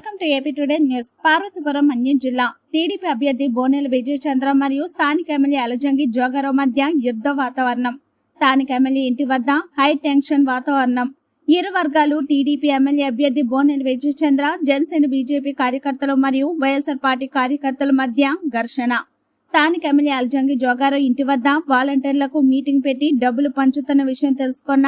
Welcome to AP today news. Parvathipuram అన్యం జిల్లా TDP అభ్యర్థి బోనెల విజయచంద్ర మరియు స్థానిక ఎమ్మెల్యే అలజంగి జోగారావు మధ్య యుద్ధ వాతావరణం. స్థానిక ఎమ్మెల్యే ఇంటి వద్ద హై టెన్షన్ వాతావరణం. ఇరు వర్గాలు టీడీపీ ఎమ్మెల్యే అభ్యర్థి బోనెల విజయచంద్ర జనసేన బీజేపీ కార్యకర్తలు మరియు వైఎస్ఆర్ పార్టీ కార్యకర్తల మధ్య ఘర్షణ. స్థానిక ఎమ్మెల్యే అలజంగి జోగారావు ఇంటి వద్ద వాలంటీర్లకు మీటింగ్ పెట్టి డబ్బులు పంచుతున్న విషయం తెలుసుకున్న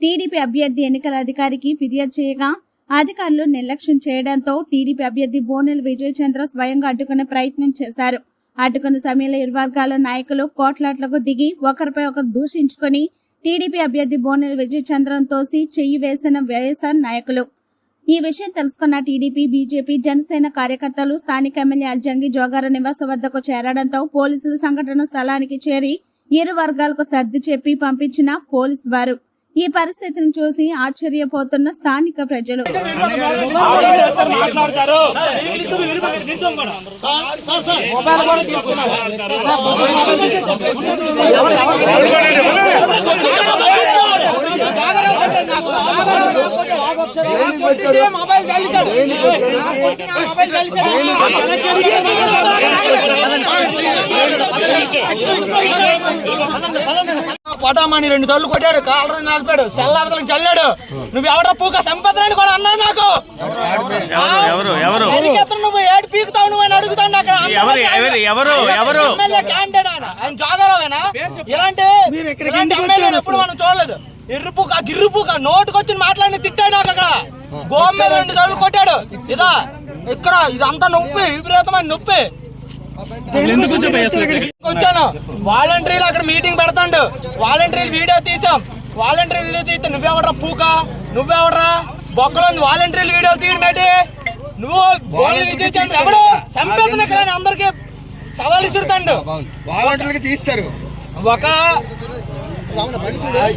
టీడీపీ అభ్యర్థి ఎన్నికల అధికారికి ఫిర్యాదు చేయగా అధికారులు నిర్లక్ష్యం చేయడంతో టీడీపీ అభ్యర్థి బోనెల విజయచంద్ర స్వయంగా అడ్డుకునే ప్రయత్నం చేశారు. అడ్డుకున్న సమయంలో ఇరు వర్గాల నాయకులు కోట్లాట్లకు దిగి ఒకరిపై ఒకరు దూషించుకుని టీడీపీ అభ్యర్థి బోనెల విజయచంద్రన్ తోసి చెయ్యి వేసిన వైఎస్ఆర్ నాయకులు. ఈ విషయం తెలుసుకున్న టీడీపీ బీజేపీ జనసేన కార్యకర్తలు స్థానిక ఎమ్మెల్యే అల్జంగి జోగార నివాస వద్దకు చేరడంతో పోలీసులు సంఘటన స్థలానికి చేరి ఇరు వర్గాలకు సర్ది చెప్పి పంపించిన పోలీసు వారు. ఈ పరిస్థితిని చూసి ఆశ్చర్యపోతున్న స్థానిక ప్రజలు. మొబైల్ కలిసాడు మొబైల్ కలిసాడు పటామని రెండు తల్లు కొట్టాడు కాలర్ నలిపాడు చల్లారతలకు చల్లాడు. నువ్వు ఎవడ పూక సంపదని కూడా అన్నాడు నాకు. ఎవరు ఎవరు ఎరికెత్తను నువ్వు ఏడు పీకుతావు నువ్వు అని అడుగుతాను అక్కడ ఎవరు ఎవరు ఎవరు ఎవరు? ఎమ్మెల్యే క్యాండిడేట్ ఆయన. ఆయన జోగారావేనా? ఇలాంటి ఎప్పుడు మనం చూడలేదు. ఎర్రుపూక గిర్రుపూక నోటుకొచ్చి మాట్లాడి తిట్టాడు నాకు అక్కడ. గోమ్ మీద రెండు తల్లు కొట్టాడు. ఇదా ఇక్కడ ఇదంతా నొప్పి విపరీతమైన నొప్పి. వచ్చాను వాలంటీర్లు అక్కడ మీటింగ్ పెడతాండు. వాలంటీర్లు వీడియో తీసాం. వాలంటీర్లు వీడియో తీస్తే నువ్వెవడరా పూక? నువ్వెవడరా? బొక్కలో వాలంటీర్లు వీడియో తీయడం ఏంటి నువ్వు ఎవడు? అందరికి సవాల్ వాలంటీర్లకి తీస్తారు. ఒక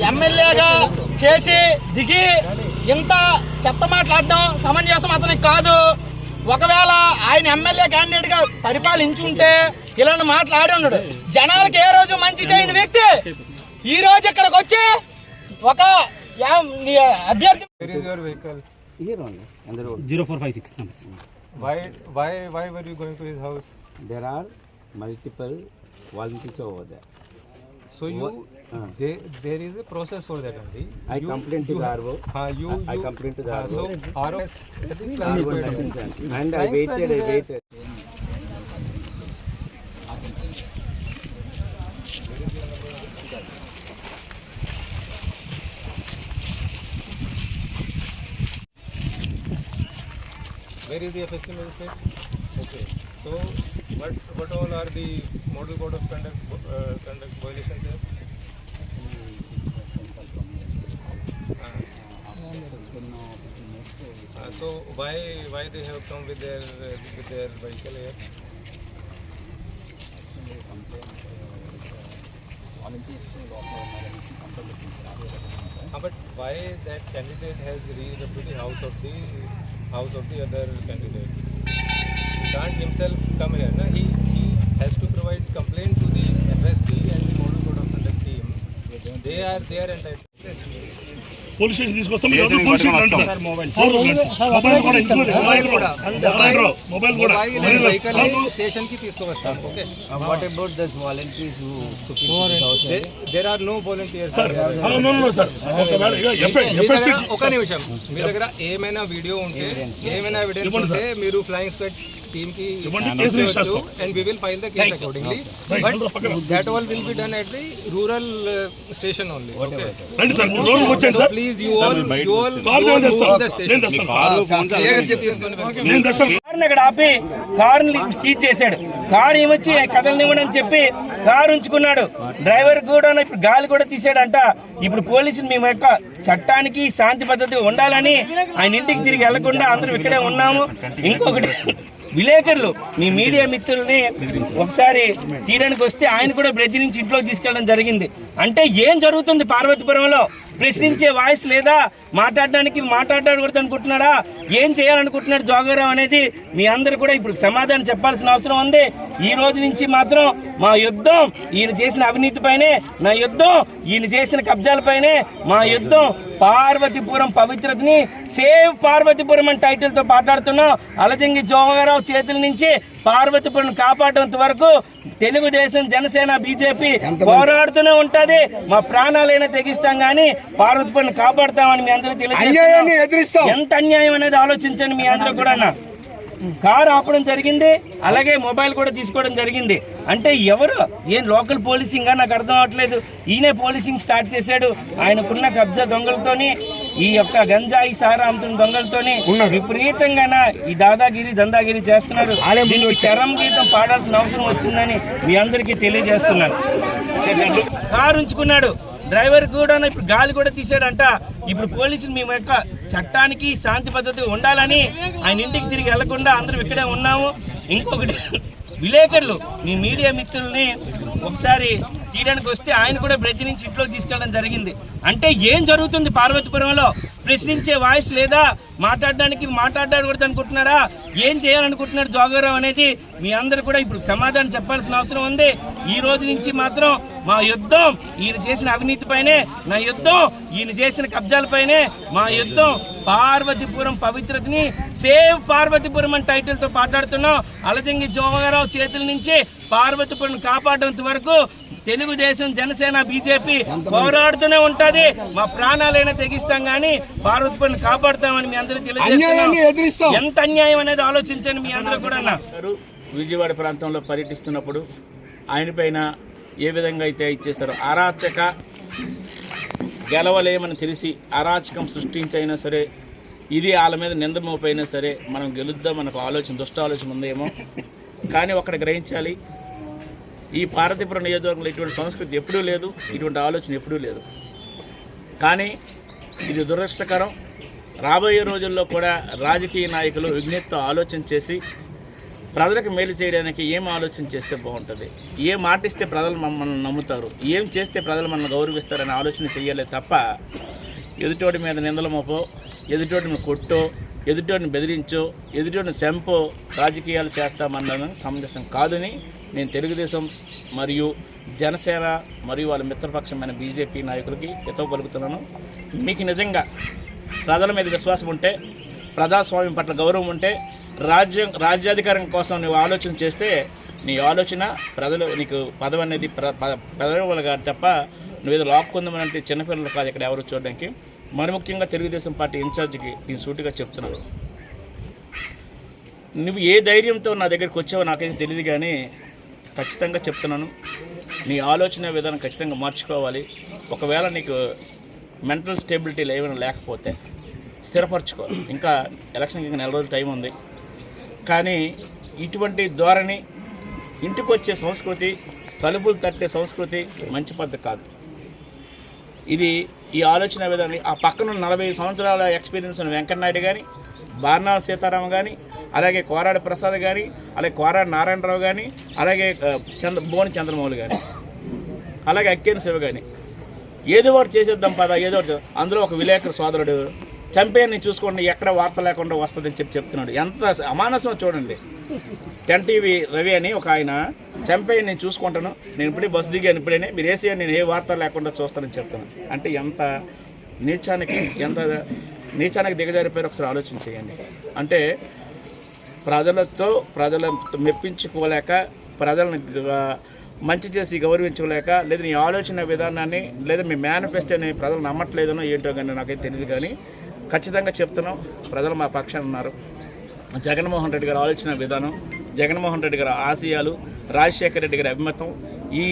ఎమ్మెల్యేగా చేసి దిగి ఇంత చెత్త మాట్లాడడం సమంజసం అతనికి కాదు. ఒకవేళ ఆయన ఎమ్మెల్యే క్యాండిడేట్గా పరిపాలించుంటే ఇలాంటి మాట్లాడి ఉన్నాడు జనాలకు ఏ రోజు మంచి చేయని వ్యక్తి ఈ రోజు ఇక్కడికి వచ్చి ఒక అభ్యర్థి vehicle zero four five six why why were you house there are multiple volunteers over So you Uh. there, there is a process for that only. I you, complained to you the have- RO. Uh, you, I- I complained to the uh, RO. So RO that is squad. And I waited, I waited. Where is the FSC magistrate? Okay. So what what all are the model code of conduct uh, conduct violations here? Uh, so why why they have come with their uh, with their vehicle here? Uh, but why that candidate has reached to the house of the house of the other candidate? Himself come here. Na? He, he has to provide complaint to the FSD and the model code of conduct team. They are they are entitled. Police station తీసుకొస్తాం మీరు అందరూ police station రండి sir. Sir. Mobile కూడా include mobile కూడా mobile mobile కూడా mobile రా. స్టేషన్కి తీసుకువస్తాం okay What about those volunteers who took it to the house? There are no volunteers sir hello no no sir ఒకవేళ ఎఫ్ఎస్టీ ఒక నిమిషం మీ దగ్గర ఏమైనా వీడియో ఉంటే ఏమైనా ఎవిడెన్స్ ఉంటే మీరు ఫ్లయింగ్ స్క్వాడ్ టీమ్కి. And we will file the case accordingly but. That all will be done at the rural station only okay రండి సార్ రోజుకి వచ్చాను sir. Please you all you all car నేను తెస్తాను. నేను తెస్తాను నేను తెస్తాను. కారుని అక్కడ ఆపి కారుని సీజ్ చేశాడు. కారు ఏమొచ్చి కదలనివ్వండి అని చెప్పి కారు ఉంచుకున్నాడు. డ్రైవర్ కూడా ఇప్పుడు గాలి కూడా తీసాడంట ఇప్పుడు పోలీసులు మేము యొక్క చట్టానికి శాంతి పద్ధతి ఉండాలని ఆయన ఇంటికి తిరిగి వెళ్ళకుండా అందరూ ఇక్కడే ఉన్నాము. ఇంకొకటి విలేకరులు మీ మీడియా మిత్రుల్ని ఒకసారి తీయడానికి వస్తే ఆయన కూడా బెదిరించి ఇంట్లోకి తీసుకెళ్ళడం జరిగింది. అంటే ఏం జరుగుతుంది పార్వతీపురంలో? ప్రశ్నించే వాయిస్ లేదా మాట్లాడడానికి మాట్లాడకూడదు అనుకుంటున్నాడా ఏం చేయాలనుకుంటున్నాడు జోగారావు అనేది మీ అందరు కూడా ఇప్పుడు సమాధానం చెప్పాల్సిన అవసరం ఉంది. ఈ రోజు నుంచి మాత్రం మా యుద్ధం ఈయన చేసిన అవినీతిపైనే నా యుద్ధం ఈయన చేసిన కబ్జాలపైనే మా యుద్ధం పార్వతీపురం పవిత్రతని సేవ్ పార్వతీపురం అని టైటిల్తో పాట్లాడుతున్నాం మాట్లాడుతున్నాం. అలజంగి జోగారావు చేతుల నుంచి పార్వతీపురం కాపాడేంత వరకు తెలుగుదేశం జనసేన బీజేపీ పోరాడుతూనే ఉంటది. మా ప్రాణాలైనా తెగిస్తాం గానీ పార్వతీపురం కాపాడుతామని మీ అందరూ ఎదిరిస్తాం. ఎంత అన్యాయం అనేది ఆలోచించండి మీ అందరూ కూడా కారు ఆపడం జరిగింది అలాగే మొబైల్ కూడా తీసుకోవడం జరిగింది. అంటే ఎవరు? ఏం లోకల్ పోలీసింగ్? నాకు అర్థం అవ్వట్లేదు ఈయనే పోలీసింగ్ స్టార్ట్ చేశాడు. ఆయనకున్న కబ్జా దొంగలతోని ఈ యొక్క గంజాయి సారా అమ్ముతున్న దొంగలతోని. విపరీతంగా ఈ దాదాగిరి దందాగిరి చేస్తున్నారు. దీనికి. చరం గీతం పాడాల్సిన అవసరం వచ్చిందని మీ అందరికీ తెలియజేస్తున్నాను. కారు ఉంచుకున్నాడు. డ్రైవర్ కూడా ఇప్పుడు గాలి కూడా తీసాడంట ఇప్పుడు పోలీసులు మేము యొక్క చట్టానికి శాంతి పద్ధతిగా ఉండాలని ఆయన ఇంటికి తిరిగి వెళ్ళకుండా అందరం ఇక్కడే ఉన్నాము. ఇంకొకటి విలేకరులు మీ మీడియా మిత్రుల్ని ఒకసారి తీయడానికి వస్తే ఆయన కూడా బ్రతి ఇంట్లోకి తీసుకెళ్ళడం జరిగింది. అంటే ఏం జరుగుతుంది పార్వతీపురంలో? ప్రశ్నించే వాయిస్ లేదా మాట్లాడడానికి మాట్లాడకూడదు అనుకుంటున్నారా? ఏం చేయాలనుకుంటున్నాడు జోగారావు అనేది మీ అందరు కూడా ఇప్పుడు సమాధానం చెప్పాల్సిన అవసరం ఉంది. ఈ రోజు నుంచి మాత్రం మా యుద్ధం ఈయన చేసిన అవినీతిపైనే నా యుద్ధం ఈయన చేసిన కబ్జాలపైనే మా యుద్ధం పార్వతీపురం పవిత్రతని సేవ్ పార్వతీపురం అని టైటిల్తో పాట్లాడుతున్నాం అలజంగి జోగారావు చేతుల నుంచి పార్వతీపురం కాపాడేంత వరకు తెలుగుదేశం జనసేన బీజేపీ పోరాడుతూనే ఉంటది. మా ప్రాణాలైనా తెగిస్తాం గానీ పార్వతీపురం కాపాడుతామని మీ అందరూ ఎదిరిస్తాం. ఎంత అన్యాయం అనేది ఆలోచించండి మీ అందరూ కూడా విజయవాడ ప్రాంతంలో పర్యటిస్తున్నప్పుడు ఆయన పైన ఏ విధంగా అయితే ఇచ్చేస్తారో అరాచక గెలవలేమని తెలిసి అరాచకం సృష్టించైనా సరే ఇది వాళ్ళ మీద నింద మోపైనా సరే మనం గెలుద్దాం మనకు ఆలోచన దుష్ట ఆలోచన ఉందేమో. కానీ ఒకటి గ్రహించాలి ఈ పార్వతీపురం నియోజకవర్గంలో ఇటువంటి సంస్కృతి ఎప్పుడూ లేదు ఇటువంటి ఆలోచన ఎప్పుడూ లేదు. కానీ ఇది దురదృష్టకరం. రాబోయే రోజుల్లో కూడా రాజకీయ నాయకులు విజ్ఞతతో ఆలోచన చేసి ప్రజలకు మేలు చేయడానికి ఏం ఆలోచన చేస్తే బాగుంటుంది? ఏం మాట ప్రజలు మమ్మల్ని నమ్ముతారు? ఏం చేస్తే ప్రజలు మనల్ని గౌరవిస్తారనే ఆలోచన చేయాలి తప్ప ఎదుటోడి మీద నిందల మోపో ఎదుటోడిని కొట్టో ఎదుటోడిని బెదిరించో ఎదుటోడిని చంపో రాజకీయాలు చేస్తామన్నది సమంజసం కాదని నేను తెలుగుదేశం మరియు జనసేన మరియు వాళ్ళ మిత్రపక్షమైన బీజేపీ నాయకులకి ఎతో పలుకుతున్నాను మీకు నిజంగా ప్రజల మీద విశ్వాసం ఉంటే ప్రజాస్వామ్యం పట్ల గౌరవం ఉంటే రాజ్యం రాజ్యాధికారం కోసం నువ్వు ఆలోచన చేస్తే నీ ఆలోచన ప్రజలు నీకు పదవి అనేది ప్ర కాదు తప్ప నువ్వు ఏదో లాక్కుందామని అంటే చిన్నపిల్లలు కాదు ఇక్కడ ఎవరు చూడడానికి. మరి ముఖ్యంగా తెలుగుదేశం పార్టీ ఇన్ఛార్జికి నేను సూటిగా చెప్తున్నాను. నువ్వు ఏ ధైర్యంతో నా దగ్గరికి వచ్చావో నాకైతే తెలియదు కానీ ఖచ్చితంగా చెప్తున్నాను. నీ ఆలోచన విధానం ఖచ్చితంగా మార్చుకోవాలి. ఒకవేళ నీకు మెంటల్ స్టేబిలిటీ ఏమైనా లేకపోతే స్థిరపరచుకోవాలి. ఇంకా ఎలక్షన్కి ఇంకా నెల రోజులు టైం ఉంది. కానీ ఇటువంటి ధోరణి ఇంటికి వచ్చే సంస్కృతి తలుపులు తట్టే సంస్కృతి మంచి పద్ధతి కాదు. ఇది ఈ ఆలోచన విధానం. ఆ పక్కన నలభై సంవత్సరాల ఎక్స్పీరియన్స్ ఉన్న వెంకయ్యనాయుడు కానీ బార్నాల సీతారామ కానీ అలాగే కోరాడు ప్రసాద్ కానీ అలాగే కోరాడు నారాయణరావు కానీ అలాగే చంద్ర భువన చంద్రమౌళి కానీ అలాగే అక్కేని శివ కానీ ఏదో ఒకటి చేసేద్దాం పద ఏదో ఒకటి అందులో ఒక విలేకరు సోదరుడు చంపేయని చూసుకోండి ఎక్కడ వార్త లేకుండా వస్తుందని చెప్పి చెప్తున్నాడు. ఎంత అమానసం చూడండి. టెన్ టీవీ రవి అని ఒక ఆయన చంపేయని నేను చూసుకుంటాను నేను ఇప్పుడే బస్సు దిగాను ఇప్పుడే మీరు వేసి నేను ఏ వార్త లేకుండా చూస్తానని చెప్తాను అంటే ఎంత నీచానికి ఎంత నీచానికి దిగజారిపోయారు ఒకసారి ఆలోచన చేయండి. అంటే ప్రజలతో ప్రజలతో మెప్పించుకోలేక ప్రజలను మంచి చేసి గౌరవించుకోలేక లేదా నీ ఆలోచన విధానాన్ని లేదా మీ మేనిఫెస్టోని ప్రజలు నమ్మట్లేదనో ఏంటో కానీ నాకైతే తెలియదు కానీ ఖచ్చితంగా చెప్తున్నాం. ప్రజలు మా పక్షాన ఉన్నారు. జగన్మోహన్ రెడ్డి గారి ఆలోచన విధానం జగన్మోహన్ రెడ్డి గారి ఆశయాలు రాజశేఖర రెడ్డి గారి అభిమతం ఈ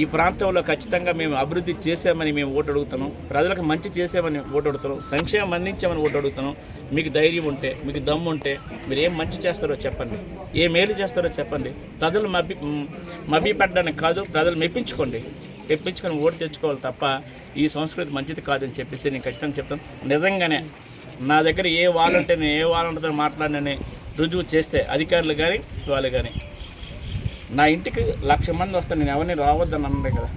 ఈ ప్రాంతంలో ఖచ్చితంగా మేము అభివృద్ధి చేసామని మేము ఓటు అడుగుతున్నాం. ప్రజలకు మంచి చేసామని ఓటు అడుగుతున్నాం. సంక్షేమం అందించామని ఓటు అడుగుతున్నాం. మీకు ధైర్యం ఉంటే మీకు దమ్ము ఉంటే మీరు ఏం మంచి చేస్తారో చెప్పండి. ఏ మేలు చేస్తారో చెప్పండి. ప్రజలు మభ్య మభ్య పెట్టడానికి కాదు ప్రజలు మెప్పించుకోండి. మెప్పించుకొని ఓటు తెచ్చుకోవాలి తప్ప ఈ సంస్కృతి మంచిది కాదని చెప్పేసి నేను ఖచ్చితంగా చెప్తాను. నిజంగానే నా దగ్గర ఏ వాళ్ళంటే నేను ఏ వాళ్ళతో మాట్లాడినని రుజువు చేస్తే అధికారులు కానీ వాళ్ళు కానీ నా ఇంటికి లక్ష మంది వస్తారు నేను ఎవరిని రావద్దని అన్నాడు కదా.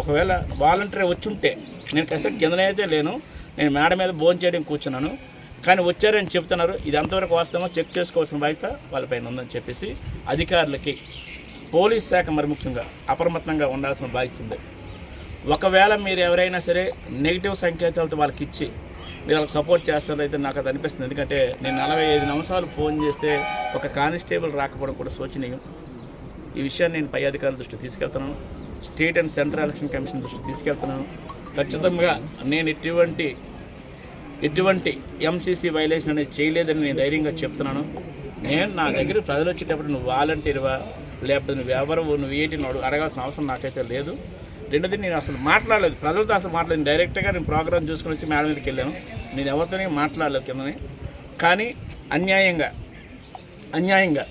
ఒకవేళ వాలంటీర్ ఉంటే నేను ఖచ్చితంగా కిందనైతే అయితే లేను. నేను మేడ మీద భోజనం చేయడం కూర్చున్నాను. కానీ వచ్చారని చెప్తున్నారు. ఇది ఎంతవరకు వాస్తవమో చెక్ చేసుకోవాల్సిన బాధ్యత వాళ్ళపైన ఉందని చెప్పేసి అధికారులకి పోలీస్ శాఖ మరి ముఖ్యంగా అప్రమత్తంగా ఉండాల్సిన బాధ్యత ఉంది. ఒకవేళ మీరు ఎవరైనా సరే నెగిటివ్ సంకేతాలతో వాళ్ళకి ఇచ్చి మీరు వాళ్ళకి సపోర్ట్ చేస్తారైతే నాకు అది అనిపిస్తుంది. ఎందుకంటే నేను నలభై ఐదు నిమిషాలు ఫోన్ చేస్తే ఒక కానిస్టేబుల్ రాకపోవడం కూడా శోచనీయం. ఈ విషయాన్ని నేను పై అధికారుల దృష్టికి తీసుకెళ్తున్నాను. State and central election commission దృష్టికి తీసుకెళ్తున్నాను. ఖచ్చితంగా నేను ఎటువంటి ఎటువంటి ఎంసీసీ వైలేషన్ అనేది చేయలేదని నేను ధైర్యంగా చెప్తున్నాను. నేను నా దగ్గర ప్రజలు వచ్చేటప్పుడు నువ్వు వాలంటీర్వా లేకపోతే నువ్వు ఎవరు నువ్వు ఏంటి అడగాల్సిన అవసరం నాకైతే లేదు. రెండోది నేను అసలు మాట్లాడలేదు. ప్రజలతో అసలు మాట్లాడలేదు. డైరెక్ట్గా నేను ప్రోగ్రామ్ చూసుకుని వచ్చి మేడం మీదకి వెళ్ళాను. నేను ఎవరితోనే మాట్లాడలేదు కిందని. కానీ అన్యాయంగా అన్యాయంగా